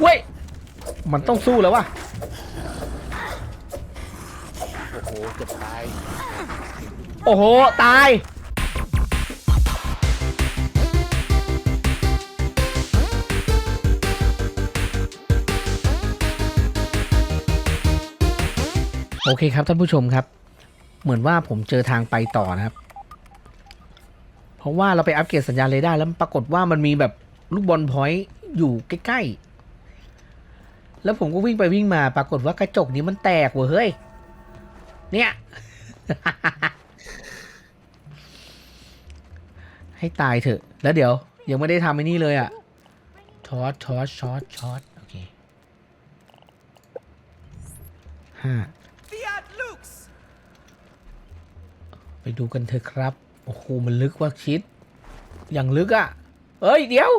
เว้ย มันต้องสู้แล้ววะโอ้โหเกือบตาย โอ้โห ตาย โอเคครับท่านผู้ชมครับ เหมือนว่าผมเจอทางไปต่อนะครับ เพราะว่าเราไปอัปเกรดสัญญาณเรดาร์แล้วปรากฏว่ามันมีแบบลูกบอลพอยต์อยู่ใกล้ๆ แล้วผมก็วิ่งไปวิ่งมาปรากฏว่ากระจกนี้มันแตกเว้ยเฮ้ย เนี่ย ให้ตายเถอะ แล้วเดี๋ยว ยังไม่ได้ทำไอ้นี่เลยอะช็อตช็อตช็อตช็อตโอเคห้า Fiat Lux! ไปดูกันเถอะครับ โอ้โห มันลึกว่าชิด อย่างลึกอะ่ะ เอ้ย เดี๋ยว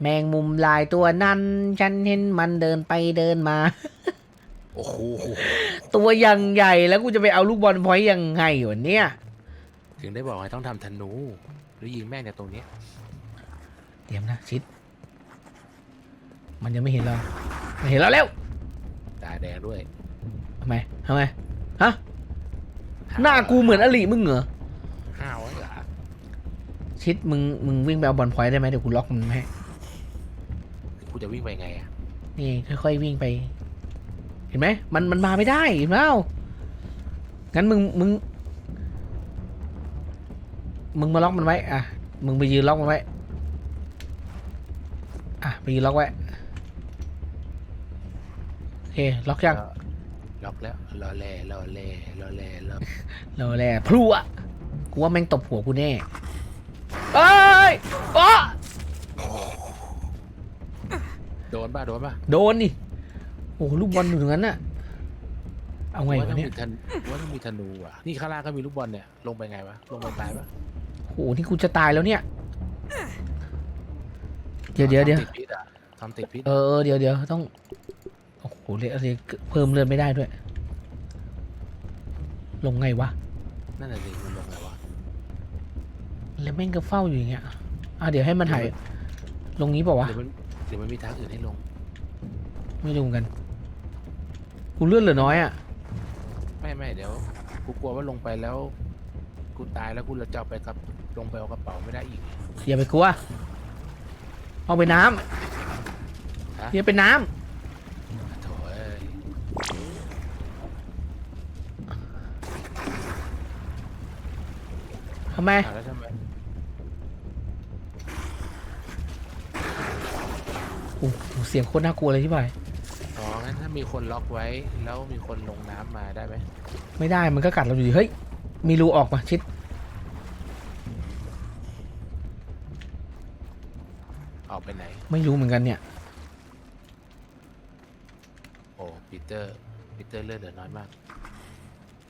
แมงมุมลายตัวนั้น ฉันเห็นมันเดินไปเดินมา โอ้โหตัวยังใหญ่แล้วกูจะไปเอาลูกบอลพอยต์ยังไงวะเนี่ย ถึงได้บอกให้ต้องทำธนู หรือยิงแม่งจากตรงเนี้ยเตรียมนะชิด มันยังไม่เห็นเราไม่เห็นเราแล้วตาแดงด้วยทำไมทำไมฮะหน้ากูเหมือนอลิมึงเหรอห้าวไว้เหรอชิดมึงมึงวิ่งไปเอาบอลพอยต์ได้ไหมเดี๋ยวกูล็อกมันให้ กูจะวิ่งไปไงอะนี่ค่อยๆวิ่งไป เห็นไหมมันมันมาไม่ได้เห็นเปล่างั้นมึงมึง มึงมาล็อกมันไว้อะมึงไปยืนล็อกมันไว้อะไปยืนล็อกไว้โอเคล็อกยังล็อกแล้วรอแลรอแลรอแลรอเราแหละพลุอะกูว่าแม่งตบหัวกูแน่เอ้ยโอ้ โดนป่ะโดนป่ะโดนดิโอ้โหลูกบอลอยู่ตรงนั้นน่ะ เอาไงว่าวะต้องเนี่ยมีธนว่าต้องมีธนูอะนี่ข้างล่างก็มีลูกบอลเนี่ยลงไปไงวะลงไปตายปะโอ้โหนี่กูจะตายแล้วเนี่ย เดี๋ยวเดี๋ยวเดี๋ยวทำติดพิษอะทำติดพิษเออเออเดี๋ยวเดี๋ยวต้องโอ้โหเลือดเลือดเพิ่มเลือดไม่ได้ด้วย ลงไงวะนั่นแหละสิมันลงไงวะแล้วแม่งก็เฝ้าอยู่อย่างเงี้ยอะเดี๋ยวให้มันถ่ายลงนี้เปล่าวะเดี๋ยวมัน เดี๋ยวมันมีทางอื่นให้ลง ไม่รู้เหมือนกัน กูเลือดเหลือน้อยอะ ไม่ไม่เดี๋ยว กูกลัวว่าลงไปแล้ว กูตายแล้วกูจะเอาไปกับลงไปเอากระเป๋าไม่ได้อีก อย่าไปกลัว เอาไปน้ำฮะอย่าไปน้ำโถ่เอ้ยทำไม อ้าวแล้วทำไม โอ้โหเสียงโคตรน่ากลัวเลยที่ไปอ๋องั้นถ้ามีคนล็อกไว้แล้วมีคนลงน้ำมาได้ไหมไม่ได้มันก็กัดเราอยู่ดีเฮ้ยมีรูออกมาชิดออกไปไหน ไม่รู้เหมือนกันเนี่ย โอ้ปีเตอร์ปีเตอร์เลือดเหลือน้อยมาก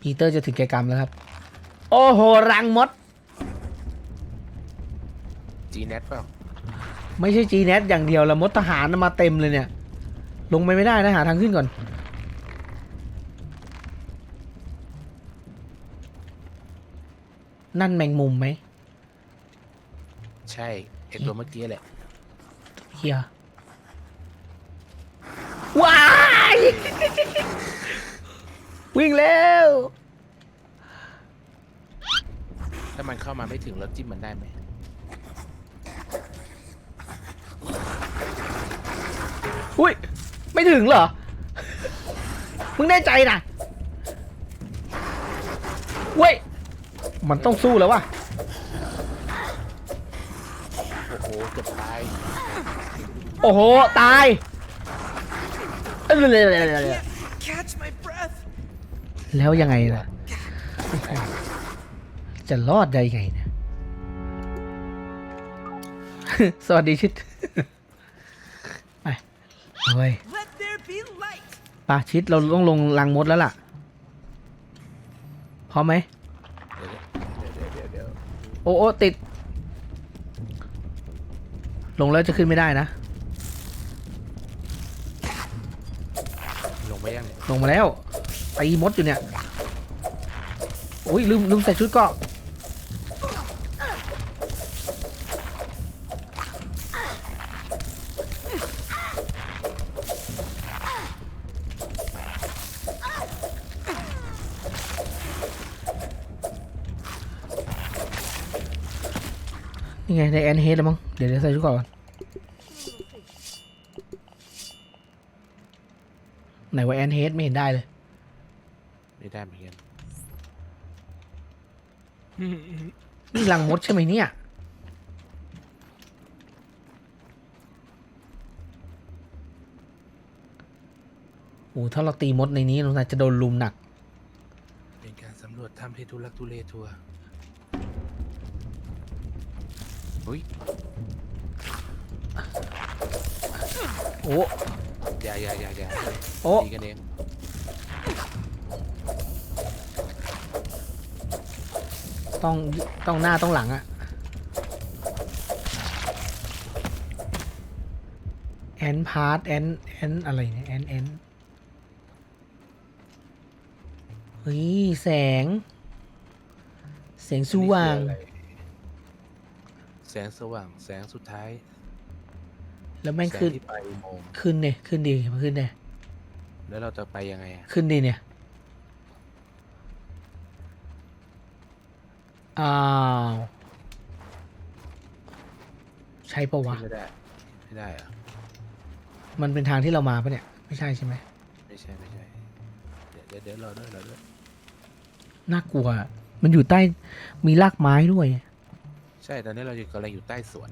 ปีเตอร์จะถึงแก่กรรมแล้วครับ โอ้โหรังมดจีเน็ตเปล่า ไม่ใช่จีเนสอย่างเดียวละมดทหารมาเต็มเลยเนี่ย ลงไปไม่ได้นะ หาทางขึ้นก่อน นั่นแมงมุมไหมใช่ไอตัวเมื่อกี้แหละเฮียว้ายวิ่งเร็วถ้ามันเข้ามาไม่ถึงแล้วจิ้มมันได้ไหม อุ้ย ไม่ถึงเหรอ มึงแน่ใจนะเว้ย มันต้องสู้แล้ววะโอ้โหเกือบตาย โอ้โห ตายเอ้ย Catch my breath! แล้วยังไงล่ะ จะรอดได้ไงเนี่ย สวัสดีชิดไป เฮ้ย Let there be light! ปาชิดเราต้องลงลังมดแล้วล่ะ พร้อมไหมเดี๋ยวเดี๋ยวเดี๋ยวเดี๋ยวโอ้โอ้ติด ลงแล้วจะขึ้นไม่ได้นะ ลงไปยังเนี่ยลงมาแล้วตีมดอยู่เนี่ยโอ้ยลืมลืมใส่ชุดเกราะ นี่ไงในแอนเฮดแล้วมั้ง เดี๋ยวเดี๋ยวใส่ชุดก่อน ไหนว่าแอนเฮดไม่เห็นได้เลย ไม่ได้เหมือนกันนี่รังมดใช่ไหมเนี่ย โอ้ถ้าเราตีมดในนี้เราน่าจะโดนลุมหนัก เป็นการสำรวจถ้ำที่ทุลักทุเลทัวร์ เฮ้ยโอ้อย่าอย่าอย่าอย่าโอ้ตีกันเองต้องต้องหน้าต้องหลังอะแอนพาร์ตแอนแอนอะไรเนี่ยแอนแอนเฮ้ยแสงแสงสว่าง อันนี้คืออะไร แสงสว่างแสงสุดท้ายแล้วแม่งแสงขึ้นที่ปลายอุโมงค์ขึ้นเนี่ยขึ้นดีมาขึ้นเนี่ยแล้วเราจะไปยังไงอะขึ้นดีเนี่ยอ้าวใช่ปะวะ ขึ้นไม่ได้ไม่ได้เหรอะมันเป็นทางที่เรามาปะเนี่ย ไม่ใช่ใช่ไหมไม่ใช่ไม่ใช่เดี๋ยวเดี๋ยวเดี๋ยวรอด้วยรอด้วยน่ากลัวมันอยู่ใต้มีรากไม้ด้วย ใช่ ตอนนี้เราอยู่กำลังอยู่ใต้สวน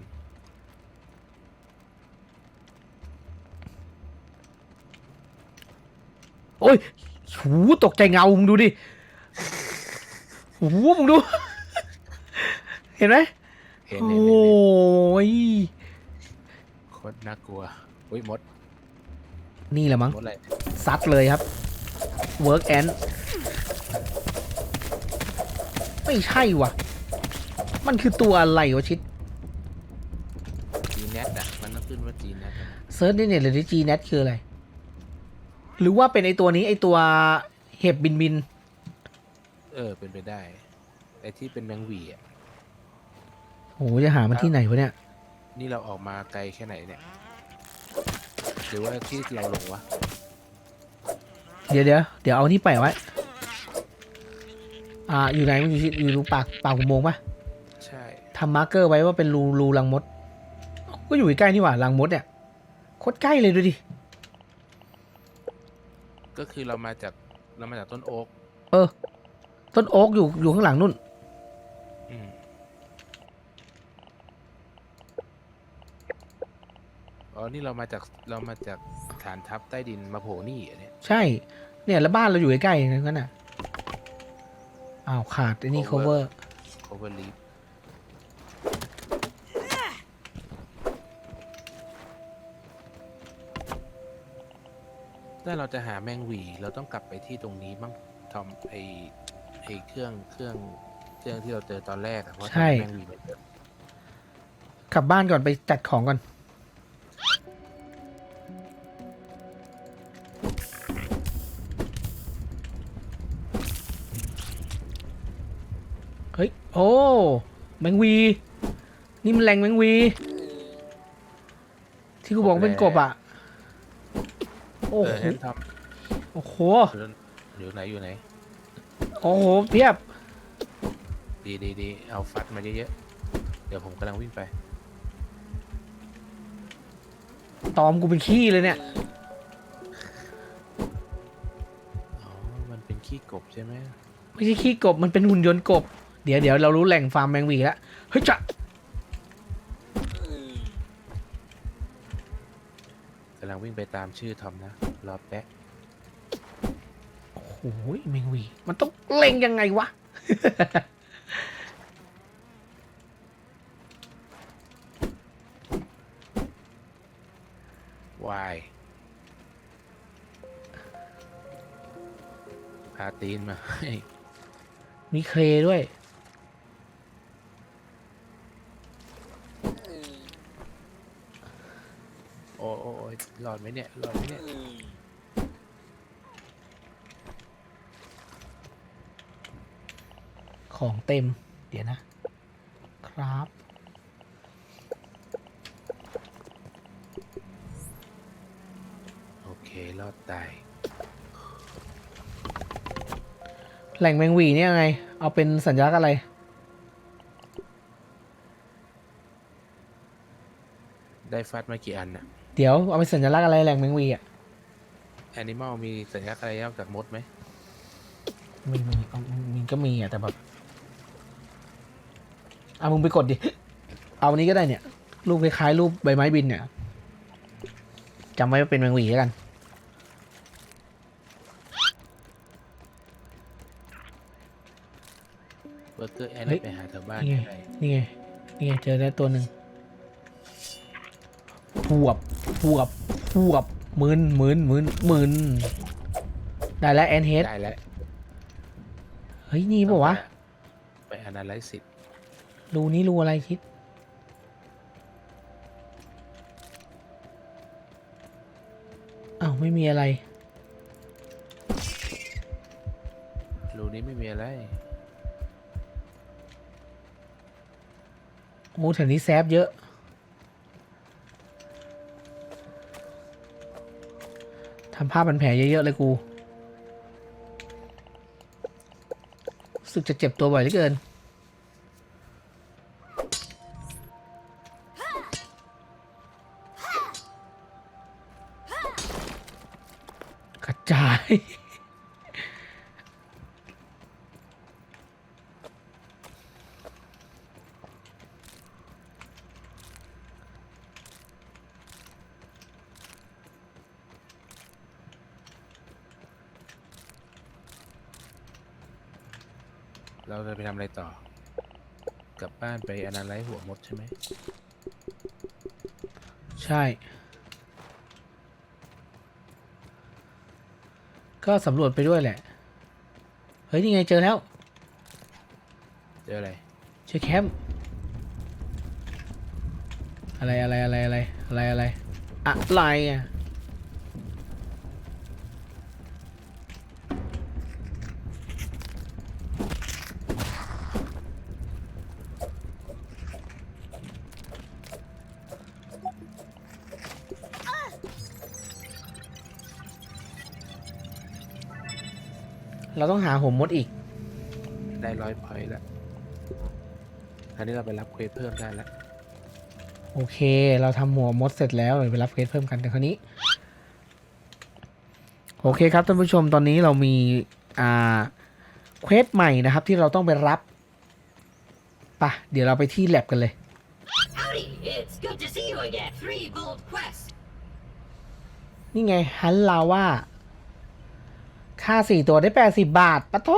โอ้ยหูตกใจเงา มึงดูดิหูมึงดู เห็นไหมเห็นโอเห็นเห็นเห็น้ยโคตรน่ากลัวอุ้ยมดนี่แหละมั้ง มดอะไรซัดเลยครับ work and ไม่ใช่ว่ะ มันคือตัวอะไรวะชิดจีเน็ตอะมันต้องขึ้นว่าจีเน็ตเซิร์ชในเน็ตเลยดิ Gnet คืออะไร หรือว่าเป็นไอตัวนี้ไอตัวเห็บบินบิน เออ เป็นไปได้ไอ้ที่เป็นแมงหวีอะโหจะหามันที่ไหนวะเนี่ย นี่เราออกมาไกลแค่ไหนเนี่ย หรือว่าที่เราลงวะ เดี๋ยวเดี๋ยวเดี๋ยวเอานี่ไปไว้ อ่า อยู่ไหนมันอยู่ที่อยู่รูปากปากอุโมงค์ปะใช่ ทำมาร์กเกอร์ไว้ว่าเป็นรูรูรังมด ก็อยู่ใกล้ๆนี่หว่ารังมดเนี่ยโคตรใกล้เลยดูดิ ก็คือเรามาจากเรามาจากต้นโอ๊กเออ ต้นโอ๊กอยู่อยู่ข้างหลังนู่น อืมอ๋อ นี่เรามาจากเรามาจากฐานทัพใต้ดินมาโผล่นี่เหรอเนี่ยใช่ เนี่ยแล้วบ้านเราอยู่ใกล้ๆนั่นน่ะอ้าวขาดไอ้นี่ cover cover leaf ถ้าเราจะหาแมงหวีเราต้องกลับไปที่ตรงนี้บ้างทอมไอไอเครื่องเครื่องเครื่องที่เราเจอตอนแรกอะเพราะใช่ทำแมงหวีไม่เจอกลับบ้านก่อนไปจัดของก่อน เฮ้ย โอ้ แมงวี นี่มันแรงแมงวี ที่กูบอกเป็นกบอะ โอ้เอโหองั้นทโอ้โหำอยู่ไหนอยู่ไหน โอ้โหเพียบดีดีดีเอาฟัดมาเยอะๆ เดี๋ยวผมกำลังวิ่งไป ตอมกูเป็นขี้เลยเนี่ย อ๋อ มันเป็นขี้กบใช่ไหมไม่ใช่ขี้กบมันเป็นหุ่นยนต์กบ เดี๋ยวเดี๋ยวเรารู้แหล่งฟาร์มแมงวีแล้วเฮ้ยจะ กำลังวิ่งไปตามชื่อทอมนะ รอแป๊ะโอ้โหแมงวี มันต้องเล็งยังไงวะ วายพาตีนมาให้มีเครด้วย อ้โอ้โอ้ยรอดไหมเนี่ยรอดไหมเนี่ยของเต็ม เดี๋ยวนะ ครับ โอเครอดตายแหล่งแมงวีเนี่ยไง เอาเป็นสัญลักษณ์อะไร ได้ฟัดมากี่อันน่ะ เดี๋ยวเอาไปสัญลักษณ์อะไรแหล่งแมงวีอะแอนิมอลมีสัญลักษณ์อะไรนอกจากมดไหมมีมีเอามีก็มีอะแต่แบบเอามึงไปกดดิ เอาอันนี้ก็ได้เนี่ย รูปคล้ายๆรูปใบไม้บินเนี่ยจำไว้ว่าเป็นแมงวีแล้วกัน เบอร์เกอร์แอนเฮ้ย ไปหาแถวบ้านนี่ไง ได้นี่ไง นี่ไง เจอแล้วตัวหนึ่ง พวบพวบพวบหมื่นหมื่นหมื่นหมื่นได้แล้วแอนเฮดได้แล้วเฮ้ยนี่ปะวะ ไปอนาลิซิสรูนี้รูอะไรคิด อ้าวไม่มีอะไร รูนี้ไม่มีอะไรโอ้แถวนี้แซฟเยอะำภาพมันแผลเยอะๆเลยกูรู้สึกจะเจ็บตัวบ่อยเหลือเกิน เราจะไปทำอะไรต่อ กลับบ้านไปอนาลิซหัวมดใช่ไหม ใช่ ก็สำรวจไปด้วยแหละ เฮ้ย นี่ไงเจอแล้ว เจออะไร เจอแคมป์อะไรอะไรอะไรอะไรอะไรอะไรอะไรอะ เราต้องหาหัวมดอีก ได้ร้อยพอยต์แล้วคราวนี้เราไปรับเควสเพิ่มได้แล้วโอเค เราทำหัวมดเสร็จแล้วเดี๋ยวไปรับเควสเพิ่มกันแต่คราวนี้ โอเคครับท่านผู้ชมตอนนี้เรามีอ่าเควสใหม่นะครับ ที่เราต้องไปรับปะเดี๋ยวเราไปที่แลบกันเลย Howdy, it's good to see you again. Three gold quests. นี่ไงฮันลาว่า ค่าสี่ตัวได้แปดสิบบาทปะโท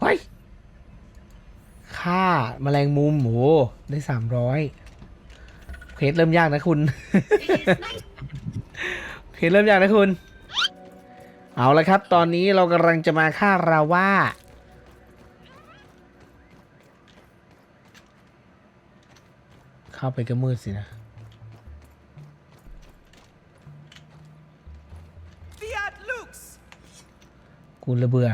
เฮ้ย ค่าแมลงมุมโหได้สามร้อยเควสเริ่มยากนะคุณ It is nice โอเคเริ่มยากนะคุณ เอาละครับ ตอนนี้เรากำลังจะมาฆ่าราว่า เข้าไปก็มืดสินะ กูระเบื่อ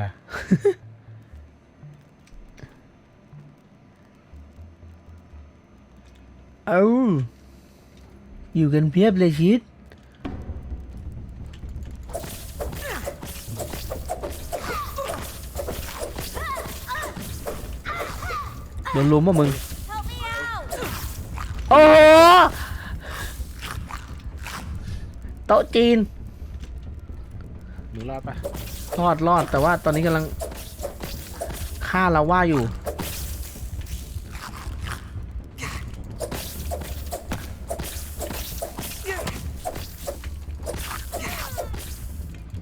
เอาอยู่กันเพียบเลยชิดโดนลุมป่ะมึง Help me out! โอ้โหโต๊ะจีนมึงรอดปะ รอดรอดแต่ว่าตอนนี้กำลังฆ่าเราว่าอยู่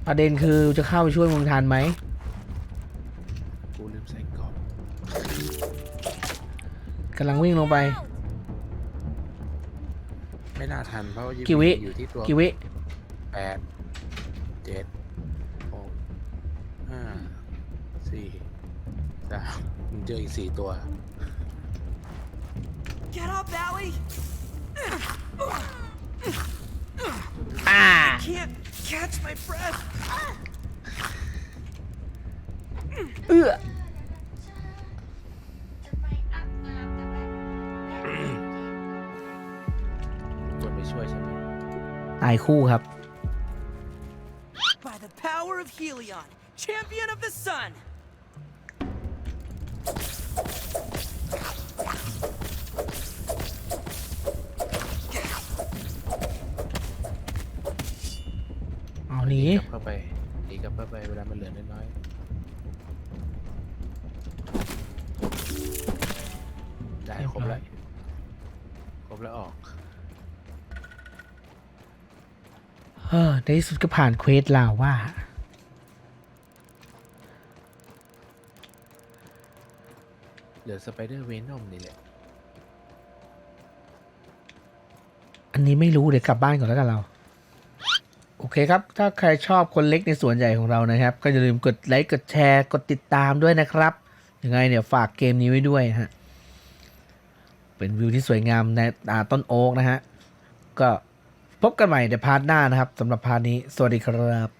ประเด็นคือจะเข้าไปช่วยมึงทันไหมกูลืมใส่กรอบกำลังวิ่งลงไป ไม่น่าทันเพราะว่ากี่วิ อยู่ที่ตัวกิวิแปดเจ็ด สี่สามมึงเจออีกสี่ตัว Get up, Allie! อ่า Can't catch my breath! เอื้อคนไปช่วยใช่ไหมตายคู่ครับ By the power of Helion, champion of the sun! หนีกลับเข้าไปหนีกลับเข้าไปเวลามันเหลือน้อยๆได้ครบแล้วครบแล้วออกเออในที่สุดก็ผ่านเควสลาวว่า เหลือสไปเดอร์เวนอมนี่แหละ อันนี้ไม่รู้เดี๋ยวกลับบ้านก่อนแล้วกันเรา โอเคครับ ถ้าใครชอบคนเล็กในส่วนใหญ่ของเรานะครับ ก็อย่าลืมกดไลค์ กดแชร์ กดติดตามด้วยนะครับ ยังไงเนี่ยฝากเกมนี้ไว้ด้วยฮะ เป็นวิวที่สวยงามในตาต้นโอ๊กนะฮะ ก็พบกันใหม่ในพาร์ทหน้านะครับสำหรับพาร์ทนี้ สวัสดีครับ